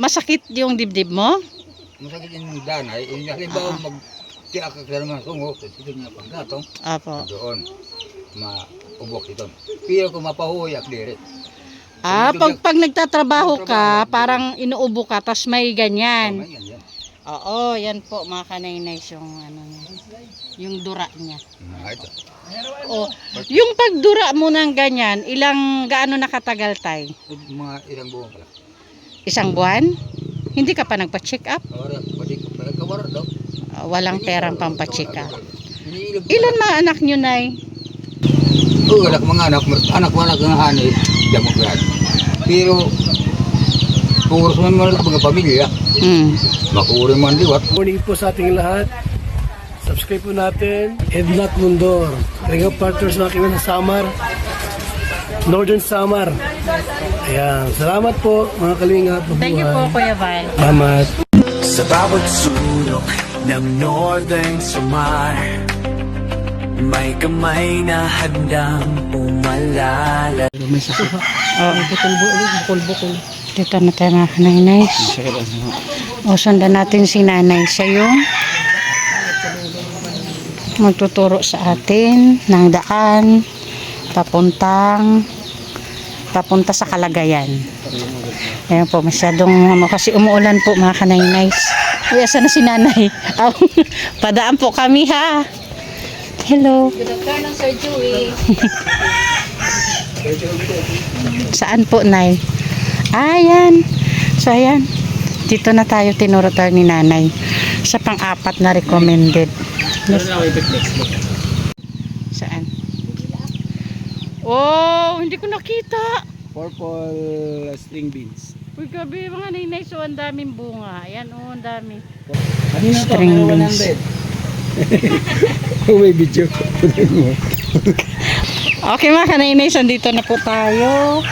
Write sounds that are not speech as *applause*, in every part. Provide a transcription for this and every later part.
Masakit yung dibdib mo? Masakit yung danay. Yung halimbawa mag tiyak ka sa mga sungo, ito niya pagdatong, Apo. doon, maubok ito. Pero kung mapahuyak diri. Ah, pag, pag nagtatrabaho ka, parang inuubo ka, tas may ganyan. Yan, yan, yan. Oo, yan po mga kanainays yung ano niya. Yung dura niya. Ah, ito. O, yung pagdura mo ng ganyan, ilang gaano nakatagal tay? Mga ilang buwan pala. Isang buwan? Hindi ka pa nagpa-check up? Ah, walang perang pampacheck up. Ilan mga anak nyo, Nay? Oo, anak mga anak, anak mga anak ng hanay, damok yan. Pero, puros man mga mga pamilya, Hmm. makuri man liwat. Morning po sa ating lahat. Subscribe po natin. Ednat Mundor. Kalinga partners na aking sa Samar. Northern Samar. Ayan. Salamat po mga kalingap. Thank you po, Kuya Val. Salamat. Sa bawat sulok ng Northern Samar May kamay na handang pumalala Oh, *laughs* bukol-bukol. Dito na tayo mga kanainays. O, sundan natin si nanay. Siya yung magtuturo sa atin ng daan papuntang papunta sa kalagayan. Ayan po, masyadong ano, kasi umuulan po mga kanainays. Uy, asa na si nanay? *laughs* Aw, padaan po kami ha. Hello. Good afternoon, Sir Joey. Saan po, Nay? Ayan. So, ayan. Dito na tayo, tinuro tayo ni Nanay. Sa pang-apat na recommended. Saan? Oh, hindi ko nakita. Purple string beans. Uy, gabi, mga nainay, so ang daming bunga. Ayan, oh, ang dami. Kanina to, String beans. 100. Kung *laughs* may video. Okay mga kanainay, sandito na po tayo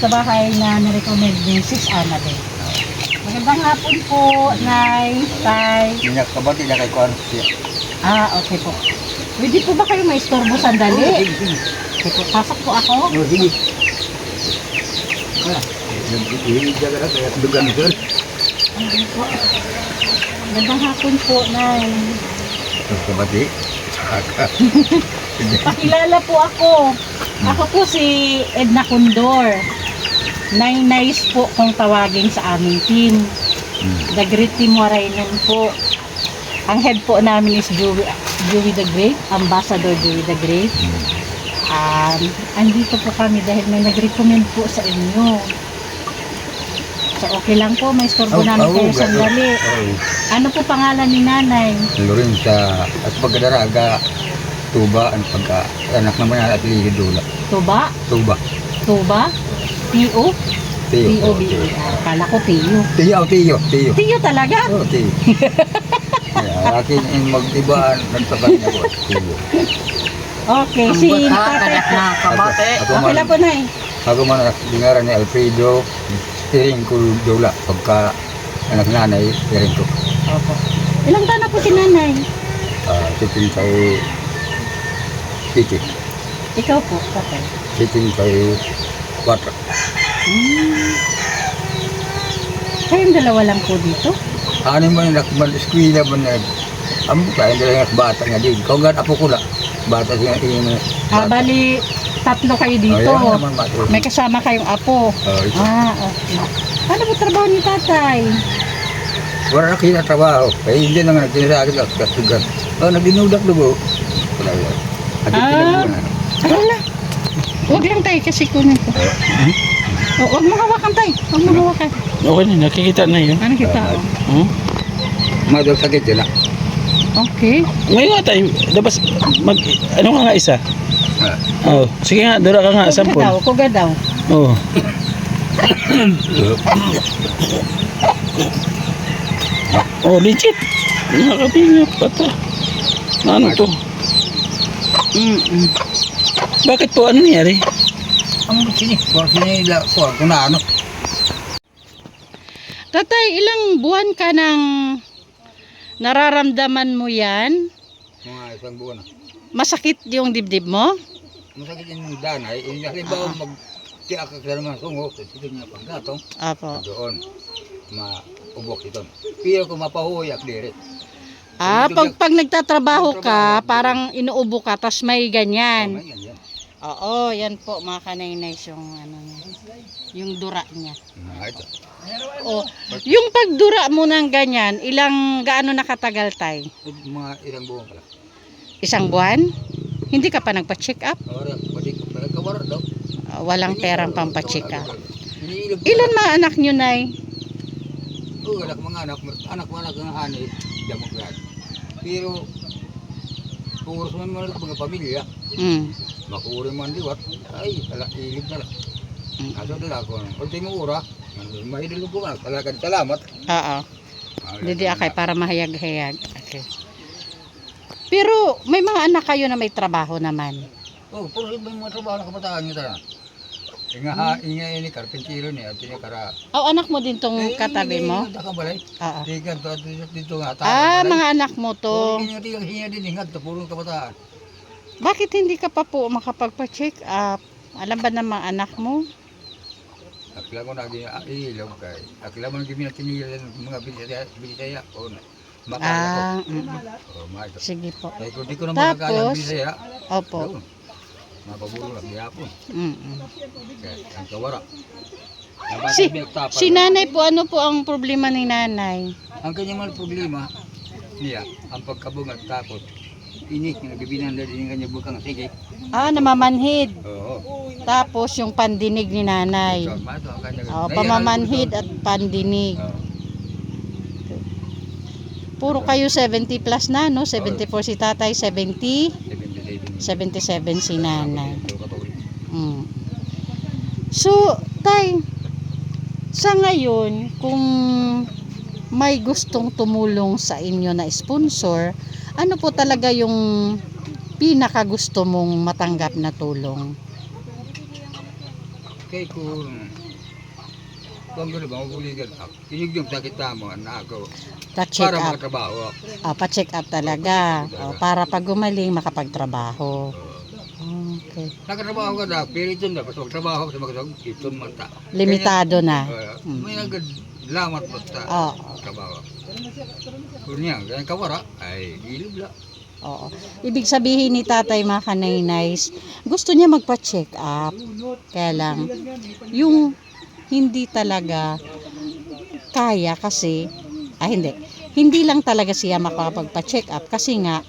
sa bahay na nirecommend ni Sis Annabelle. Magandang hapon po, Nay, Tay. Minyak kabati na kay Kuan. Ah, okay po. Pwede po ba kayo may istorbo sandali? Pasok po ako. Oh, sige. Ah, naghihilig ka na kaya dugan po. Magandang hapon po, Nay. Kabati. Aka. *laughs* Pakilala po ako. Ako po si Edna Condor. Nice po kung tawagin sa aming team. The Great Team Warainan po. Ang head po namin is Joey, Joey the Great, Ambassador Joey the Great. Um, andito po kami dahil may nag-recommend po sa inyo. So okay lang po, may storbo namin kayo sandali. Ano po pangalan ni nanay? Lurin sa at pagdaraga tuba ang pagka anak naman at lihidula. Tuba? Tuba. Tuba? T.O.? Tiyo. T.O.B.A. Akala ko Tiyo. Tiyo, tiyo, tiyo. Tiyo talaga? Oh, tiyo. *laughs* Akin yung mag-ibaan nagtakan niya ko. Tiyo. Okay, si tatay po. Kabate. Ako Okay man, lang po na eh. ako man ang dingaran ni Alfredo, tiring ko dula. Pagka anak nanay, tiring ko. Opo. Ilang taon na po si nanay? Uh, siting kay Titi. Ikaw po, tatay. Siting kay Quatro. Hmm. Kayong dalawa lang po dito? Ano man nak man eskwela man na am kaya nila yung bata nga din. Kung gan apo ko la. Bata siya ini mo. Ah, bali, tatlo kayo dito. Ayan naman bata. May kasama kayong apo. Oh, ito. Ah, okay. Ano po trabaho ni tatay? Wala na kita trabaho. Kaya hindi na nga nagtinasakin lang kasugan. Oh, nagdinudak dugo. Wala wala. At Ah. tinabunan. Wala. Huwag lang tayo kasi kunin ko. Oh, huwag mo hawakan tayo. Huwag mo hawakan. Okay na, nakikita na yun. Ano kita? Hmm? Madal sakit yun ah. Okay. Ngayon nga tayo, labas, mag, ano ka nga isa? Ah. Oh, sige nga, dura ka nga, Kuga sample. daw, kuga daw. Oh. Oh, legit. Nakapingat pa to. Ano to? Mm-mm. Bakit po? Ano nangyari? Ang sini, kung sini la, kung ano. Tatay, ilang buwan ka nang nararamdaman mo yan? Mga isang buwan na. Masakit yung dibdib mo? Masakit yung danay. Yung halimbawa mag tiyak ka sa mga sungo. Ito niya pagdatong. Apo. Doon. maubok ito. Pero kung mapahuyak dire. Ah, pag, pag nagtatrabaho ka, parang inuubo ka, tas may ganyan. Yan, yan. Oo, yan po mga kanaynay yung ano niya. Yung dura niya. Ah, ito. O, yung pagdura mo ng ganyan, ilang gaano nakatagal tay? Mga ilang buwan pala. Isang buwan? Hindi ka pa nagpa-check up? Ora, pati ko nagkawara daw. Ah, walang perang pampacheck up. Ilan mga anak nyo, Nay? Oo, anak mga anak, anak mga anak ng hanay, yan. Pero, puros man mga mga pamilya, Mm. makuri man liwat, ay, ala, ilig na lang. Mm. Aso nila ako, ultimo ura, mahidulog ko na, talagang salamat. Oo. Didi akay para mahayag-hayag. Okay. Pero may mga anak kayo na may trabaho naman. Oh, puro may mga trabaho na kabataan nyo tayo. Inga ha, inga ini karpintero niya, at kara. Oh, anak mo din tong katabi mo? Daka balay. Oo. Tigan to dito nga Ah, mga anak mo to. Hinga din hinga din hinga to puro kabataan. Bakit hindi ka pa po makapagpa-check up? Alam ba ng mga anak mo? Akla ko na gi ilaw kay. Akla mo gimi na tinigilan mga bilisaya o na. Makala ko. Ah, mm. Oh, sige po. Kaya kung di ko na makakala Tapos? bilisaya. Opo. Yun. Mapaburo lang gihapon. Mm. Kaya ang kawara. Si, si nanay po, ano po ang problema ni nanay? Ang kanyang mga problema niya, ang pagkabungat tapos inik na nagabinan na din ang kanyang bukang sige. Ah, namamanhid. Oo. Tapos yung pandinig ni nanay. Oh, pamamanhid at pandinig. Oo. Puro kayo 70 plus na, no? 74 si tatay, 70, 77. 77 si nanay. Mm. So, tay, sa ngayon, kung may gustong tumulong sa inyo na sponsor, ano po talaga yung pinaka gusto mong matanggap na tulong? Kay kung kung gano'n ba, mabuligan ako. Inig yung sakit mo, na ako. Pa-check Para up. makatrabaho ako. Ah, pa-check up talaga. Oh, para pag gumaling, makapagtrabaho. Okay. Nakatrabaho ka na, pero ito na, basta magtrabaho sa mga ito man ta. Limitado na. Uh, may nagad lamat basta Oo. trabaho. Kunya, ganyan kawara, ay ilib la. Oo. Ibig sabihin ni tatay mga kanaynays, gusto niya magpa-check up. Kaya lang, yung hindi talaga kaya kasi, ah hindi, hindi lang talaga siya makapagpa-check up kasi nga,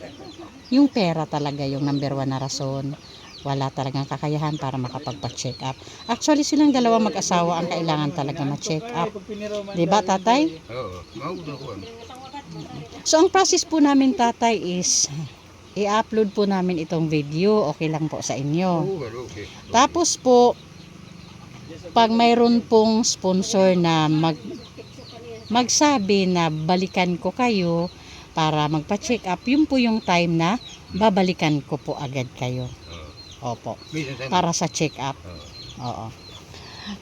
yung pera talaga yung number one na rason. Wala talagang kakayahan para makapagpa-check up. Actually, silang dalawa mag-asawa ang kailangan talaga ma-check up. 'Di ba tatay? Oo. So, ang process po namin, tatay, is i-upload po namin itong video. Okay lang po sa inyo. Okay. Tapos po, pag mayroon pong sponsor na mag, magsabi na balikan ko kayo para magpa-check up, yun po yung time na babalikan ko po agad kayo. Oo. Opo. Para sa check up. Oo. Oo.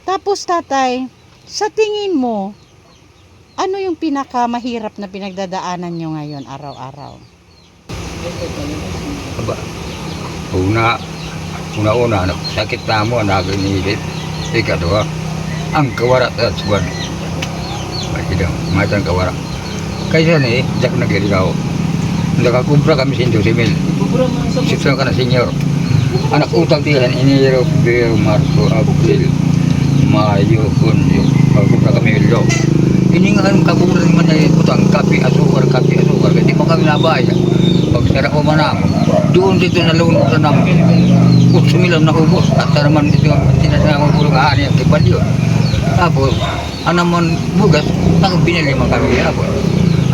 Tapos tatay, sa tingin mo, ano yung pinakamahirap na pinagdadaanan nyo ngayon araw-araw? Aba, una, una-una, sakit na mo, naginilit. Ikadua, ang kawara sa suwan. Makidang, matang kawara. Kaya ni, jak nagirigaw. Nakakumpra kami sa Indosi Mil. Sito ka na senyor. Anak utang tiyan, Enero, Febrero, Marso, Abril, Mayo, Junyo. Nakakumpra kami Ilyo. Ini nga ang kaburan man na utang, kapi, asukar, kapi, asukar. Hindi mo kami nabaya. Pag sara ko manam, doon dito na ko na Kutso milam na ubos. At naman dito ang tinasama ko ng ani ang kipalyo. Tapos, ano man bugas, nakabinili man kami yapon.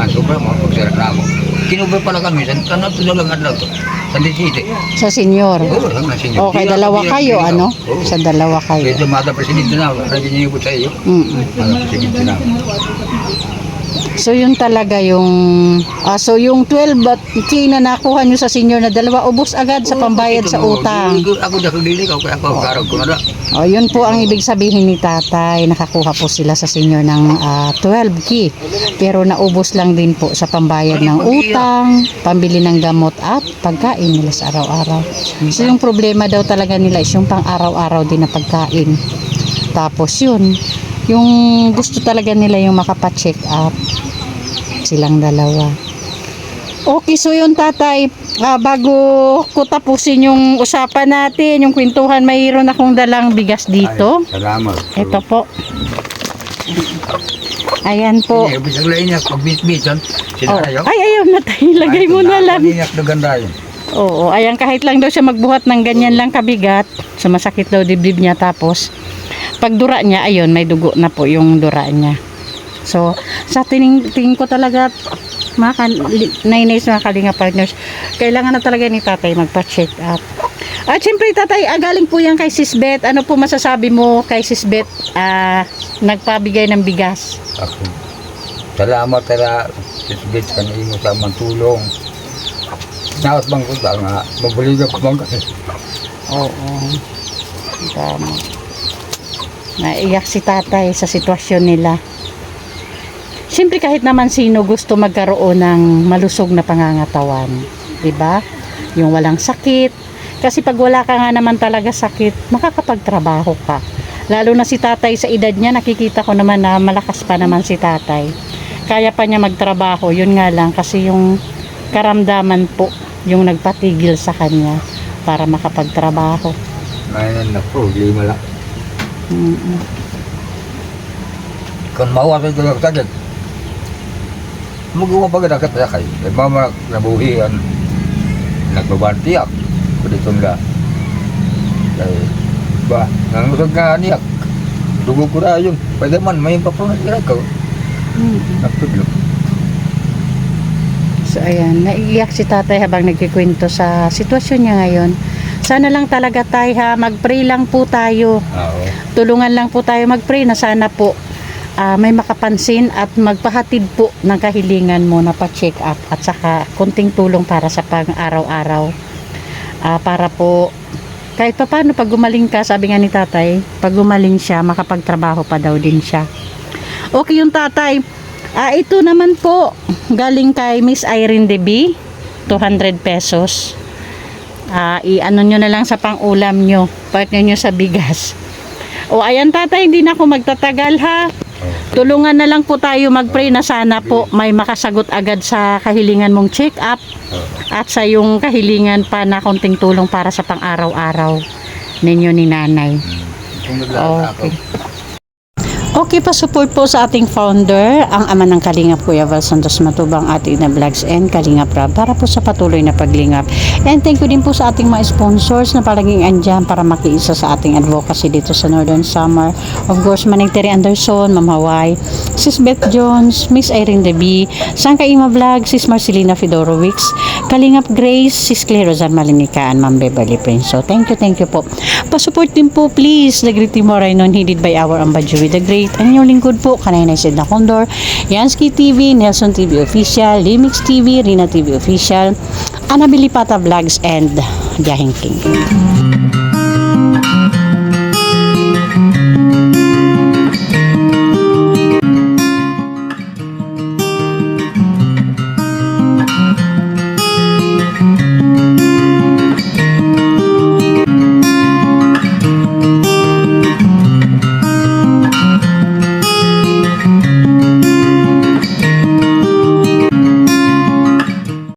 Ang sobra mo, pag sara na mo. Kinubay pala kami, sa kanal to na lang adlaw to. Sa Disite. Sa? Oo, hanggang sinyo. Okay, dalawa kayo, ano? Sa dalawa kayo. Kaya mata presidente na, radyo niyo po sa iyo. Mm-mm. Mga presidente na. So yun talaga yung ah, so yung 12 at na nakuha nyo sa senior na dalawa ubos agad sa pambayad sa utang. Ako dako dili kaya ako karag ko na da. O yun po ang ibig sabihin ni tatay. Nakakuha po sila sa senior ng ah, 12 key. Pero naubos lang din po sa pambayad ng utang, pambili ng gamot at pagkain nila sa araw-araw. So yung problema daw talaga nila is yung pang araw-araw din na pagkain. Tapos yun, Yung gusto talaga nila yung makapacheck up. Silang dalawa. Okay, so yun tatay, ah, bago ko tapusin yung usapan natin, yung kwentuhan, mayroon akong dalang bigas dito. Ay, salamat. Ito po. Ayan po. Hindi, lang niya, pag bit-bitan, Oh. sila kayo. Ay, ayaw na tayo. Lagay mo na lang. Paniyak na ganda yun. Oo, ayan kahit lang daw siya magbuhat ng ganyan lang kabigat, sumasakit daw dibdib niya tapos pag dura niya, ayun, may dugo na po yung dura niya. So, sa tining, tingin ko talaga mga kan, nainays mga kalinga partners, kailangan na talaga ni tatay magpa-check up. At syempre tatay, ah, galing po yan kay Sisbet. Ano po masasabi mo kay Sisbet ah, nagpabigay ng bigas? Ako. Salamat tala, sisbit ka na imo sa tulong. Naot bang ko nga, mabuligan ko bang kasi. Oo. Tama. Naiyak si tatay sa sitwasyon nila. Siyempre kahit naman sino gusto magkaroon ng malusog na pangangatawan. 'di ba? Yung walang sakit. Kasi pag wala ka nga naman talaga sakit, makakapagtrabaho ka. Lalo na si tatay sa edad niya, nakikita ko naman na malakas pa naman si tatay. Kaya pa niya magtrabaho, yun nga lang kasi yung karamdaman po yung nagpatigil sa kanya para makapagtrabaho. Ngayon na po, lima lang. Mm-mm. Kung mawasan ko ng sakit, magawa pa ka nakapasakay. Eh, mama, nabuhian, nagbabantiyak. Kulitong la. Kaya, ba, nangulag nga niyak. Dugo ko na yun. Pwede man, may papangatira ka. Mm-mm. Napudlo. So ayan, naiiyak si tatay habang nagkikwento sa sitwasyon niya ngayon. Sana lang talaga tayo ha, mag-pray lang po tayo. Oo. Tulungan lang po tayo mag-pray na sana po ah, may makapansin at magpahatid po ng kahilingan mo na pa-check up at saka konting tulong para sa pang-araw-araw. Ah, para po kahit pa paano pag gumaling ka, sabi nga ni tatay, pag gumaling siya, makapagtrabaho pa daw din siya. Okay yung tatay. Ah, ito naman po, galing kay Miss Irene Debi, 200 pesos. Ah, i-ano nyo na lang sa pang-ulam nyo, partner nyo sa bigas. O ayan tatay, hindi na ako magtatagal ha. Tulungan na lang po tayo mag-pray na sana po may makasagot agad sa kahilingan mong check up at sa yung kahilingan pa na konting tulong para sa pang-araw-araw ninyo ni nanay. Ako. Okay. Okay pa support po sa ating founder, ang ama ng Kalingap Kuya Val Santos Matubang ating na vlogs and Kalingap Rab para po sa patuloy na paglingap. And thank you din po sa ating mga sponsors na palaging andyan para makiisa sa ating advocacy dito sa Northern Summer. Of course, Maning Terry Anderson, Ma'am Hawaii, Sis Beth Jones, Miss Irene Debi, Sangka Ima Vlog, Sis Marcelina Fedorowicz, Kalingap Grace, Sis Claire Rozan Malinika, and Ma'am Beverly Prince. So, thank you, thank you po. Pasupport din po, please, the Great Timoray non heeded by our Ambadjuri the Great. Ang inyong lingkod po, kanay na Sid na Condor, Yansky TV, Nelson TV Official, Limix TV, Rina TV Official, Anabili Pata Vlogs, and Jahing King.